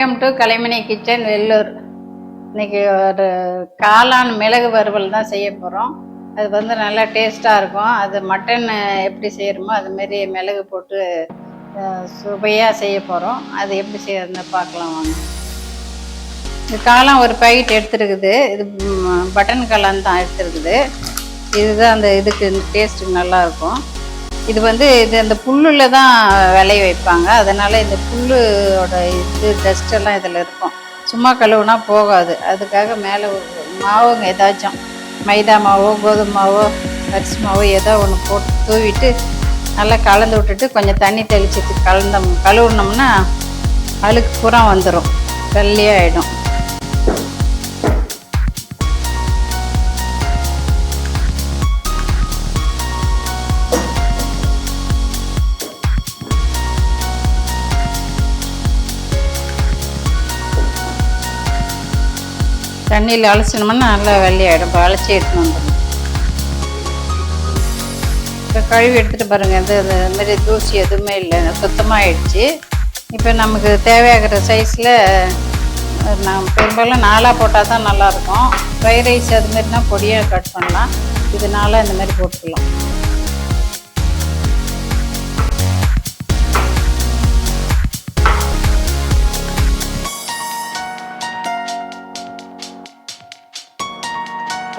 Welcome to Kalaimani kitchen Vellur இன்னைக்கு ஒரு காளான் மிளகு வறுவல் தான் செய்ய போகிறோம் அது வந்து நல்லா டேஸ்ட்டாக இருக்கும். அது மட்டன் எப்படி செய்கிறோமோ அதுமாரி மிளகு போட்டு சுவையாக செய்ய போகிறோம் அது எப்படி செய்யறதுன்னு பார்க்கலாம் வாங்க. இந்த காளான் ஒரு பாக்கெட் எடுத்துருக்குது. இது பட்டன் காளான் தான் எடுத்துருக்குது. இதுதான் அந்த இதுக்கு டேஸ்ட்டு நல்லாயிருக்கும் இது வந்து இது அந்த புல்லில் தான் விளைய வைப்பாங்க. அதனால் இந்த புல்லோட இது டஸ்ட் எல்லாம் இதில் இருக்கும். சும்மா கழுவுனா போகாது. அதுக்காக மேலே மாவுங்க ஏதாச்சும் மைதா மாவோ கோதுமை மாவோ அரிசி மாவோ ஏதோ ஒன்று போட்டு தூவிட்டு நல்லா கலந்து விட்டுட்டு கொஞ்சம் தண்ணி தெளிச்சிட்டு கலந்தோம் கழுவுனோம்னா அழுக்கு பூரா வந்துடும் வெள்ளையாகிடும் தண்ணியில் அலசினோம்னா நல்லா வெள்ளையாயிடும். இப்போ அலசி எடுத்துன்னு வந்துடும் இப்போ கழுவி எடுத்துகிட்டு பாருங்கள் இது இந்த மாதிரி தூசி எதுவுமே இல்லை. சுத்தமாகிடுச்சு இப்போ நமக்கு தேவையாகிற சைஸில் நான் பெரும்பாலும் நாளாக போட்டால் தான் நல்லாயிருக்கும் ஃப்ரைட் ரைஸ் அதுமாரினா பொடியாக கட் பண்ணலாம். இது நாளாக இந்த மாதிரி போட்டுக்கலாம்.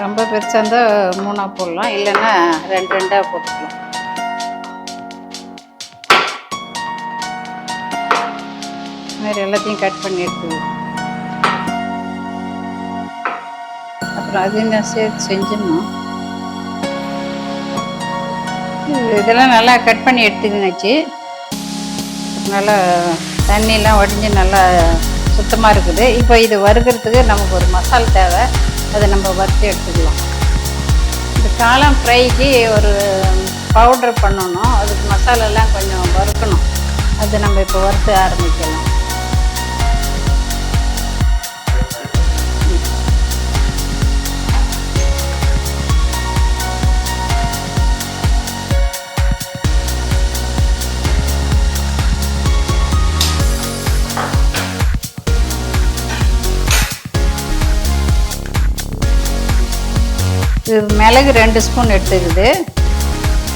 ரொம்ப பெருசாக இருந்தால் மூணாக போடலாம் இல்லைன்னா ரெண்டு ரெண்டாக போட்டுக்கலாம். இதுமாரி மாதிரி எல்லாத்தையும் கட் பண்ணி எடுத்துக்கலாம். அப்புறம் அதையும் நான் சேர்த்து செஞ்சிடணும். இதெல்லாம் நல்லா கட் பண்ணி எடுத்துக்கினாச்சு. நல்லா தண்ணியெலாம் வடிஞ்சு நல்லா சுத்தமாக இருக்குது. இப்போ இது வறுக்கிறதுக்கு நமக்கு ஒரு மசால் தேவை. அதை நம்ம வறுத்து எடுத்துக்கலாம். இந்த காளான் ஃப்ரைக்கு ஒரு பவுடர் பண்ணணும். அதுக்கு மசாலாலாம் கொஞ்சம் வறுக்கணும். அது நம்ம இப்போ வறுத்து ஆரம்பிக்கலாம். மிளகு ரெண்டு ஸ்பூன் எடுத்துக்குது.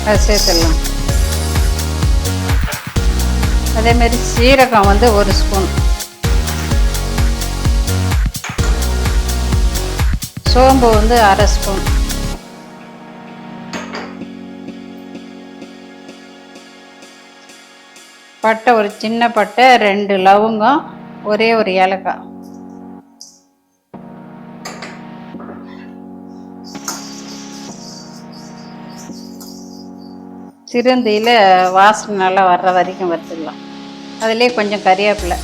அதை சேர்த்துடலாம். அதேமாரி சீரகம் வந்து ஒரு ஸ்பூன். சோம்பு வந்து அரை ஸ்பூன். பட்டை ஒரு சின்ன பட்டை ரெண்டு லவங்கம் ஒரே ஒரு ஏலக்காய். சிறுந்தியில் வாசனை நல்லா வர்ற வரைக்கும் வறுத்துக்கலாம் அதுலேயே கொஞ்சம் கறிவேப்பிலை.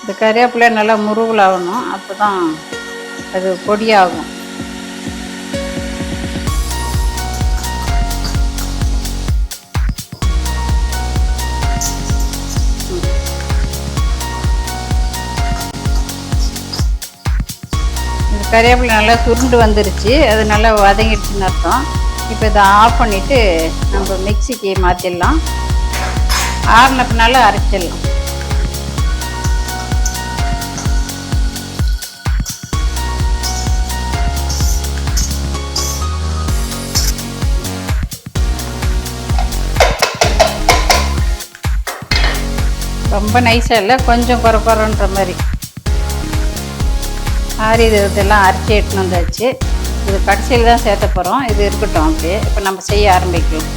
இந்த கறிவேப்பிலை நல்லா முருகலாகணும். அப்போ தான் அது பொடியாகும். கறிவேப்பிலை நல்லா சுருண்டு வந்துருச்சு. அது நல்லா வதங்கிடுச்சுன்னு அர்த்தம். இப்போ இதை ஆஃப் பண்ணிவிட்டு நம்ம மிக்சிக்கு மாற்றிடலாம் ஆறின அரைச்சிடலாம். ரொம்ப நைஸாக இல்லை கொஞ்சம் குறை குறைன்ற மாதிரி. ஆரி இது இதெல்லாம் அரைச்சி எடுத்துன்னு வந்தாச்சு. இது கடைசியில் தான் சேர்த்த போகிறோம் இது இருக்கட்டும் அப்படியே. இப்போ நம்ம செய்ய ஆரம்பிக்கலாம்.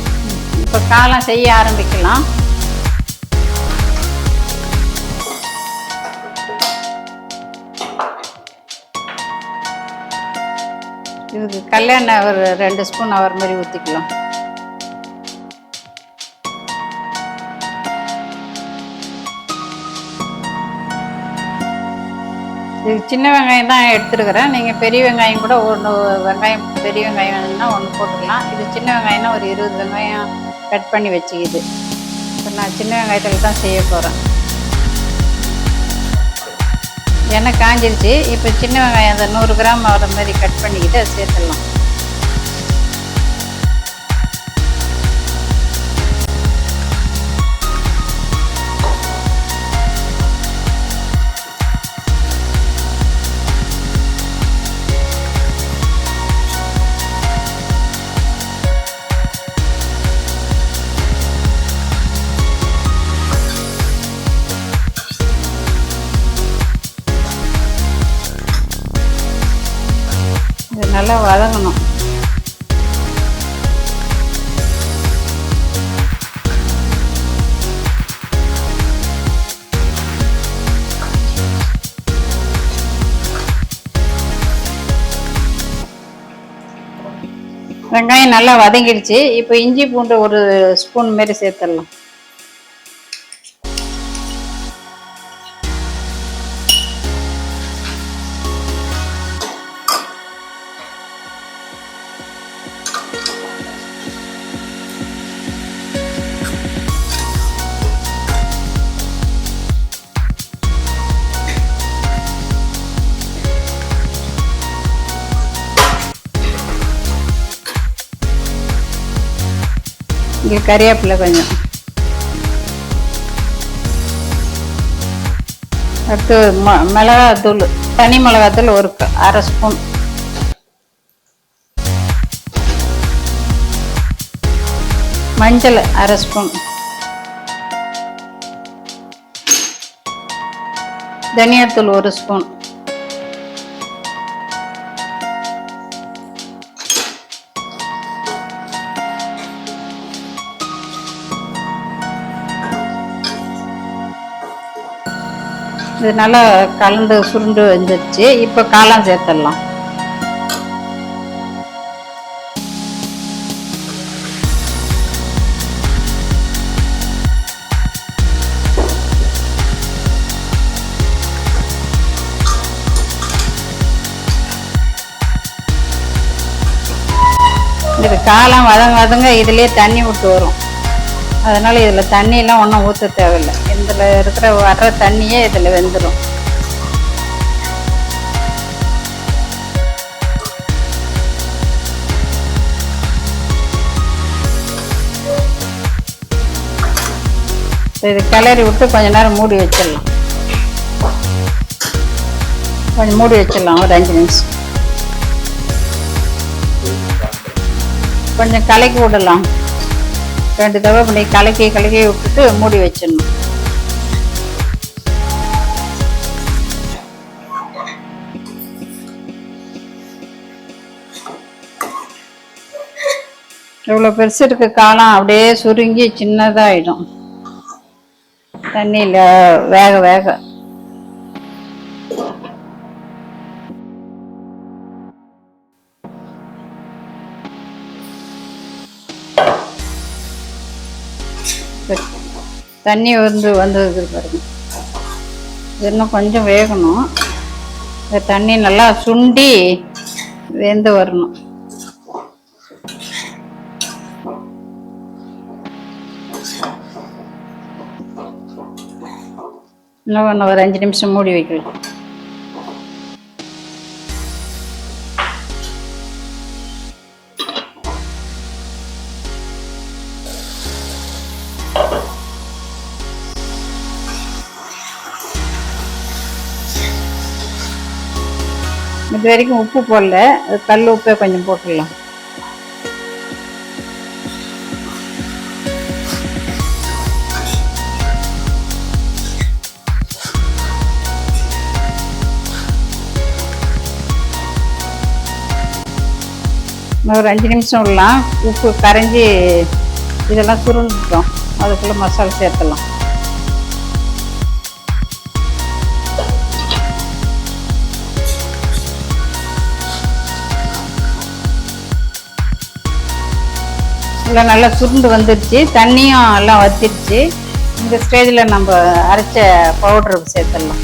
இப்போ காலம் செய்ய ஆரம்பிக்கலாம். இதுக்கு கல்யாணம் ஒரு ரெண்டு ஸ்பூன் அவர் மாதிரி ஊற்றிக்கலாம் இது சின்ன வெங்காயம் தான் எடுத்துருக்கிறேன். நீங்கள் பெரிய வெங்காயம் கூட ஒன்று வெங்காயம் பெரிய வெங்காயம் வேணும்னா ஒன்று போட்டுக்கலாம். இது சின்ன வெங்காயம்னா ஒரு இருபது வெங்காயம் கட் பண்ணி வச்சுக்கிது. இப்போ நான் சின்ன வெங்காயத்தில் தான் செய்ய போகிறேன் எண்ணெய் காஞ்சிருச்சு. இப்போ சின்ன வெங்காயம் அந்த நூறு கிராம் வர மாதிரி கட் பண்ணிக்கிட்டு அதை சேர்த்துடலாம். நல்லா வதங்கணும். வெங்காயம் நல்லா வதங்கிடுச்சு. இப்போ இஞ்சி பூண்டு ஒரு ஸ்பூன் மாரி சேர்த்துடலாம். இங்கே கறிவேப்பிலை கொஞ்சம். அடுத்து ம மிளகாத்தூள் தனி மிளகாத்தூள் ஒரு அரை ஸ்பூன். மஞ்சள் அரை ஸ்பூன். தனியாத்தூள் ஒரு ஸ்பூன். இது நல்லா கலந்து சுருண்டு வந்துருச்சு. இப்போ காளான் சேர்த்துடலாம். இது காளான் வதங்க வதங்க இதுலேயே தண்ணி விட்டு வரும். அதனால இதுல தண்ணியெல்லாம் ஒன்றும் ஊற்ற தேவையில்லை. இதில் இருக்கிற வர்ற தண்ணியே இதில் வெந்துடும் இது கிளறி விட்டு கொஞ்ச நேரம் மூடி வச்சிடலாம். கொஞ்சம் மூடி வச்சிடலாம் ஒரு அஞ்சு நிமிஷம். கொஞ்சம் கலக்கி விடலாம். ரெண்டு தடவை பண்ணி கலக்கி கலக்கி விட்டுட்டு மூடி வச்சிடணும். இவ்வளோ பெருசு இருக்க காலம் அப்படியே சுருங்கி சின்னதாகிடும் தண்ணியில் வேக வேக. தண்ணி வந்து வந்தது பாருங்க இன்னும் கொஞ்சம் வேகணும். இந்த தண்ணி நல்லா சுண்டி வெந்து வரணும். இன்னும் ஒன்று ஒரு அஞ்சு நிமிஷம் மூடி வைக்கலாம். இது வரைக்கும் உப்பு போடல. கல் உப்பே கொஞ்சம் போட்டுடலாம். ஒரு அஞ்சு நிமிஷம் விடலாம். உப்பு கரைஞ்சி இதெல்லாம் சுருண்டுட்டோம். அதுக்குள்ளே மசாலா சேர்த்துலாம் நல்லா நல்லா சுருண்டு வந்துடுச்சு தண்ணியும் எல்லாம் வத்திடுச்சு இந்த ஸ்டேஜில் நம்ம அரைச்ச பவுடர் சேர்த்துடலாம்.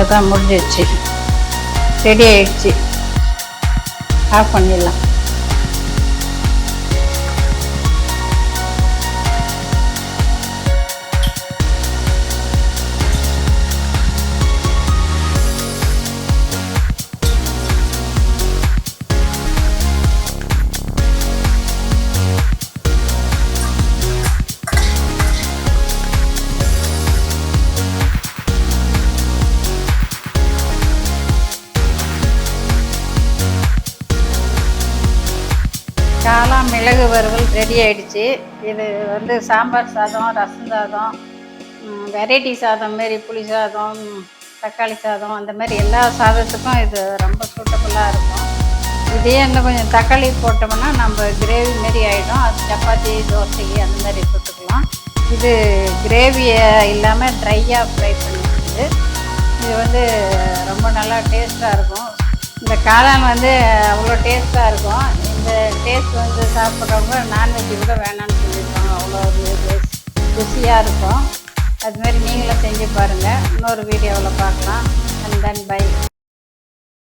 அவ்வளோதான் முடிஞ்சிடுச்சு. ரெடி ஆயிடுச்சு. ஆஃப் பண்ணிடலாம். காளான் மிளகு வறுவல் ரெடி ஆயிடுச்சு. இது வந்து சாம்பார் சாதம் ரசம் சாதம் வெரைட்டி சாதம் மாரி புளி சாதம் தக்காளி சாதம் அந்த மாதிரி எல்லா சாதத்துக்கும் இது ரொம்ப சூட்டபுளாக இருக்கும். இதே இன்னும் கொஞ்சம் தக்காளி போட்டோம்னா நம்ம கிரேவி மாரி ஆகிடும் அது சப்பாத்தி தோசைக்கு அந்த மாதிரி போட்டுக்கலாம். இது கிரேவியை இல்லாமல் ட்ரையாக ஃப்ரை பண்ணிடுது இது வந்து ரொம்ப நல்லா டேஸ்ட்டாக இருக்கும். இந்த காளான் வந்து அவ்வளோ டேஸ்ட்டாக இருக்கும். இந்த டேஸ்ட் வந்து சாப்பிட்றவங்க நான்வெஜ் கூட வேணாம்னு சொல்லியிருக்காங்க. அவ்வளோ ஒரு ருசியாக இருக்கும். அதுமாரி நீங்களும் செஞ்சு பாருங்கள் இன்னொரு வீடியோவில் பார்க்கலாம். And then by